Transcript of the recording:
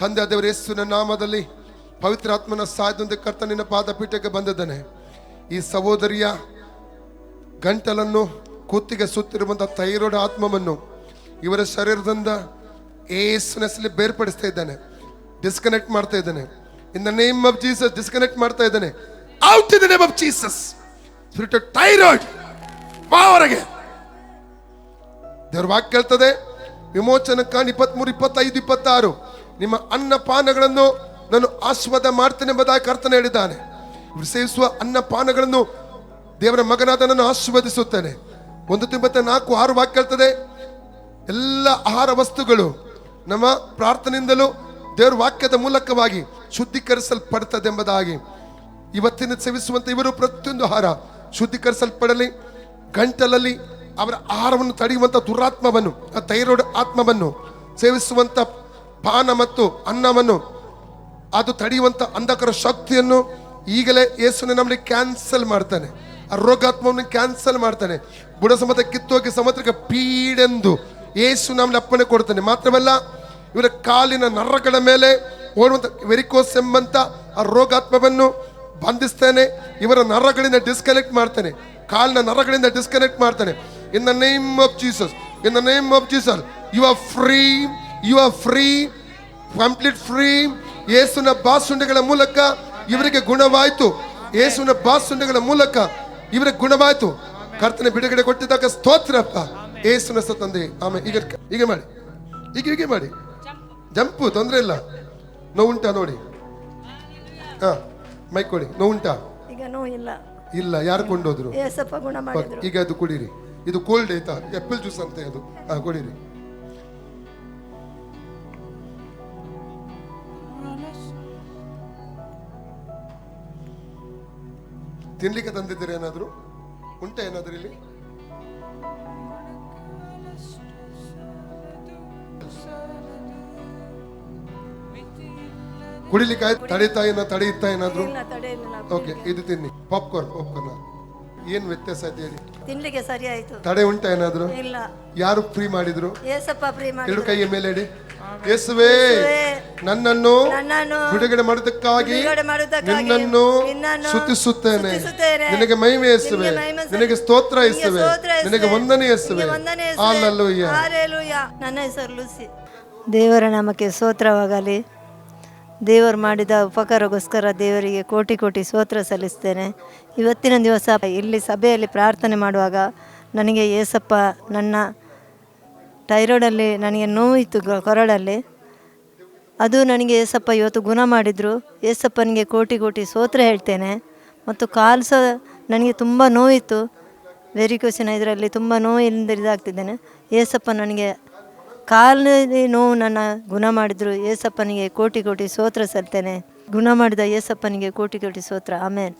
ತಂದೆ ದೇವರ, ಯೇಸುವಿನ ನಾಮದಲ್ಲಿ ಪವಿತ್ರಾತ್ಮನ ಸಹಾಯದೊಂದಿಗೆ ಕರ್ತನಿನ ಪಾದಪೀಠಕ್ಕೆ ಬಂದಿದ್ದಾನೆ. ಈ ಸಹೋದರಿಯ ಗಂಟಲನ್ನು ಕೂತಿಗೆ ಸುತ್ತಿರುವಂತಹ ಥೈರಾಯ್ಡ್ ಆತ್ಮವನ್ನು ಇವರ ಶರೀರದಿಂದ ಏಸುನ ಹೆಸರಲ್ಲಿ ಬೇರ್ಪಡಿಸ್ತಾ ಇದ್ದಾನೆ. ಡಿಸ್ಕನೆಕ್ಟ್ ಮಾಡ್ತಾ ಇದ್ದಾನೆ. In the name of Jesus disconnect ಮಾಡ್ತಾ ಇದ್ದಾನೆ. Out in name of Jesus thyroid ಬಾ ಹೊರಗೆ. ದೇವ್ರ ವಾಕ್ಯ ಕೇಳ್ತದೆ. ವಿಮೋಚನಕ್ಕಾಂಡ್ ಇಪ್ಪತ್ಮೂರು, ಇಪ್ಪತ್ತೈದು, ಇಪ್ಪತ್ತಾರು. ನಿಮ್ಮ ಅನ್ನಪಾನಗಳನ್ನು ನಾನು ಆಸ್ವಾದ ಮಾಡ್ತೇನೆ ಎಂಬುದಾಗಿ ಕರ್ತನ ಹೇಳಿದ್ದಾನೆ. ಇವರು ಸೇವಿಸುವ ಅನ್ನಪಾನಗಳನ್ನು ದೇವರ ಮಗನಾದ ನಾನು ಆಶೀರ್ವದಿಸುತ್ತೇನೆ ಒಂದು ತಿಂಬತ್ತ ನಾಲ್ಕು ಆರು ವಾಕ್ಯ ಹೇಳ್ತದೆ, ಎಲ್ಲ ಆಹಾರ ವಸ್ತುಗಳು ನಮ್ಮ ಪ್ರಾರ್ಥನೆಯಿಂದಲೂ ದೇವರ ವಾಕ್ಯದ ಮೂಲಕವಾಗಿ ಶುದ್ಧೀಕರಿಸಲ್ಪಡ್ತದೆ ಎಂಬುದಾಗಿ. ಇವತ್ತಿನ ಸೇವಿಸುವಂತ ಇವರು ಪ್ರತಿಯೊಂದು ಆಹಾರ ಶುದ್ಧೀಕರಿಸಲ್ಪಡಲಿ, ಗಂಟಲಲ್ಲಿ ಅವರ ಆಹಾರವನ್ನು ತಡೆಯುವಂತ ದುರಾತ್ಮವನ್ನು, ಆ ಥೈರಾಯ್ಡ್ ಆತ್ಮವನ್ನು ಸೇವಿಸುವಂತ ಪಾನ ಮತ್ತು ಅನ್ನವನ್ನು ಅದು ತಡೆಯುವಂತ ಅಂಧಕರ ಶಕ್ತಿಯನ್ನು ಈಗಲೇ ಯೇಸುನ ನಮ್ಮಲ್ಲಿ ಕ್ಯಾನ್ಸಲ್ ಮಾಡ್ತಾನೆ. ಆ ರೋಗಾತ್ಮವನ್ನು ಕ್ಯಾನ್ಸಲ್ ಮಾಡ್ತಾನೆ. ಬುಡ ಸಮತ ಕಿತ್ತೋಗಿ ಸಮುದ್ರಕ್ಕೆ ಪೀಡೆಂದು ಯೇಸು ನಮ್ಮಲ್ಲಿ ಅಪ್ಪಣೆ ಕೊಡ್ತಾನೆ. ಮಾತ್ರವಲ್ಲ, ಇವರ ಕಾಲಿನ ನರಗಳ ಮೇಲೆ ಓಡುವಂತ ವೆರಿಕೋಸ್ ಎಂಬಂತ ಆ ರೋಗಾತ್ಮವನ್ನು ಬಂಧಿಸ್ತೇನೆ. ಇವರ ನರಗಳಿಂದ ಡಿಸ್ಕನೆಕ್ಟ್ ಮಾಡ್ತಾನೆ. ಕಾಲಿನ ನರಗಳಿಂದ ಡಿಸ್ಕನೆಕ್ಟ್ ಮಾಡ್ತಾನೆ. In the name of Jesus in the name of Jesus you are free you are free complete free ಯೇಸುನ ಬಾಸುಂಡೆಗಳ ಮೂಲಕ ಇವರಿಗೆ ಗುಣವಾಯಿತು ಯೇಸುನ ಬಾಸುಂಡೆಗಳ ಮೂಲಕ ಇವರಿಗೆ ಗುಣವಾಯಿತು ಕರ್ತನ ಬಿಡುಗಡೆ ಕೊಟ್ಟಿದ್ದಾಗ ಸ್ತೋತ್ರಪ್ಪ ಯೇಸುನ ಸ ತಂದೆ ಆಮೇಲೆ ಈಗ ಹೀಗೆ ಮಾಡಿ ಈಗ ಹೀಗೆ ಮಾಡಿ ಜಂಪು ತೊಂದರೆ ಇಲ್ಲ ನೋವುಂಟಾ ನೋಡಿ ಹಾ ಮೈ ಕೊಡಿ ನೋವುಂಟಾ ಇಲ್ಲ ಇಲ್ಲ ಯಾರು ಕೊಂಡೋದ್ರು ಈಗ ಅದು ಕುಡಿರಿ ಇದು ಕೋಲ್ಡ್ ಆಯ್ತಾ ಆಪಲ್ ಜ್ಯೂಸ್ ಅಂತ ಅದು ಹಾ ಕುಡೀರಿ ತಿನ್ಲಿಕ್ಕೆ ತಂದಿದ್ದೀರಾ ಏನಾದ್ರು? ಉಂಟ ಏನಾದ್ರು ಇಲ್ಲಿ? ಕುಡಿಲಿಕ್ಕೆ ತಡೀತಾ ಏನೋ ತಡೆಯುತ್ತಾ ಏನಾದ್ರು? ಓಕೆ ಇದು ತಿನ್ನಿ. ಪಾಪ್ಕಾರ್ನ್ ಪಾಪ್ಕಾರ್ನ್ ಏನ್ ವ್ಯತ್ಯಾಸ ಇದೆ ಹೇಳಿ ತಿನ್ಲಿಕ್ಕೆ ಸರಿ ಆಯ್ತು. ತಡೆ ಉಂಟಾ ಏನಾದ್ರು? ಇಲ್ಲ. ಯಾರು ಫ್ರೀ ಮಾಡಿದ್ರು? ಏಸಪ್ಪ ಫ್ರೀ ಎರಡು ಮಾಡಿದ್ರು ಕೈಯ ಮೇಲೆ ಇಡಿ. ಯೇಸುವೇ ನನ್ನನ್ನು ಬಿಡುಗಡೆ ಮಾಡುವುದಕ್ಕಾಗಿ ನಿನ್ನನ್ನು ಸುತ್ತಿಸುತ್ತೇನೆ. ನಿನಗೆ ಮಹಿಮೆ ಯೇಸುವೆ ನಿನಗೆ ಸ್ತೋತ್ರ ಎಸುವೆ. ಯೇಸುವೆ. ನಿನಗೆ ವಂದನೆ ಯೇಸುವೆ ಹಾಲೆಲೂಯ. ನನ್ನ ಹೆಸರು ಲೂಸಿ. ದೇವರ ನಾಮಕ್ಕೆ ಸ್ತೋತ್ರವಾಗಲಿ. ದೇವರು ಮಾಡಿದ ಉಪಕಾರಗೋಸ್ಕರ ದೇವರಿಗೆ ಕೋಟಿ ಕೋಟಿ ಸ್ತೋತ್ರ ಸಲ್ಲಿಸ್ತೇನೆ. ಇವತ್ತಿನ ದಿವಸ ಇಲ್ಲಿ ಸಭೆಯಲ್ಲಿ ಪ್ರಾರ್ಥನೆ ಮಾಡುವಾಗ ನನಗೆ ಏಸಪ್ಪ ನನ್ನ ಟೈರಾಯ್ಡಲ್ಲಿ ನನಗೆ ನೋವಿತ್ತು ಕೊರಳಲ್ಲಿ. ಅದು ನನಗೆ ಏಸಪ್ಪ ಇವತ್ತು ಗುಣ ಮಾಡಿದರು. ಏಸಪ್ಪನಿಗೆ ಕೋಟಿ ಕೋಟಿ ಸೋತ್ರ ಹೇಳ್ತೇನೆ. ಮತ್ತು ಕಾಲು ಸಹ ನನಗೆ ತುಂಬ ನೋವಿತ್ತು. ವೆರಿಕೋಸಿನ ಇದರಲ್ಲಿ ತುಂಬ ನೋವಿಂದ ಇದಾಗ್ತಿದ್ದೇನೆ. ಏಸಪ್ಪ ನನಗೆ ಕಾಲಿನಲ್ಲಿ ನೋವು ನನ್ನ ಗುಣ ಮಾಡಿದರು. ಏಸಪ್ಪನಿಗೆ ಕೋಟಿ ಕೋಟಿ ಸೋತ್ರ ಸಲ್ತೇನೆ. ಗುಣ ಮಾಡಿದ ಏಸಪ್ಪನಿಗೆ ಕೋಟಿ ಕೋಟಿ ಸೋತ್ರ ಆಮೇಲೆ